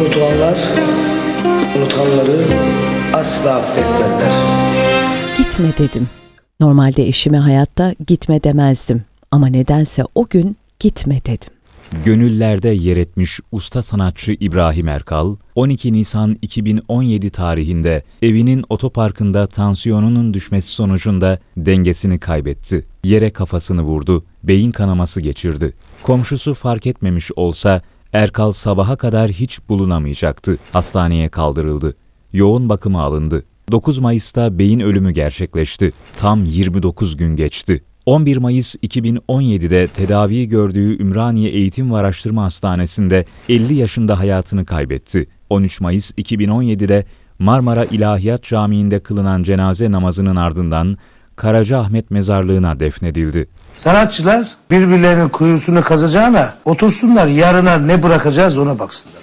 Unutulanlar, unutanları asla affetmezler. Gitme dedim. Normalde eşime hayatta gitme demezdim. Ama nedense o gün gitme dedim. Gönüllerde yer etmiş usta sanatçı İbrahim Erkal, 12 Nisan 2017 tarihinde evinin otoparkında tansiyonunun düşmesi sonucunda dengesini kaybetti. Yere kafasını vurdu, beyin kanaması geçirdi. Komşusu fark etmemiş olsa Erkal sabaha kadar hiç bulunamayacaktı. Hastaneye kaldırıldı. Yoğun bakıma alındı. 9 Mayıs'ta beyin ölümü gerçekleşti. Tam 29 gün geçti. 11 Mayıs 2017'de tedavi gördüğü Ümraniye Eğitim ve Araştırma Hastanesi'nde 50 yaşında hayatını kaybetti. 13 Mayıs 2017'de Marmara İlahiyat Camii'nde kılınan cenaze namazının ardından Karacaahmet Mezarlığı'na defnedildi. Sanatçılar birbirlerinin kuyusunu kazacağına otursunlar yarına ne bırakacağız ona baksınlar.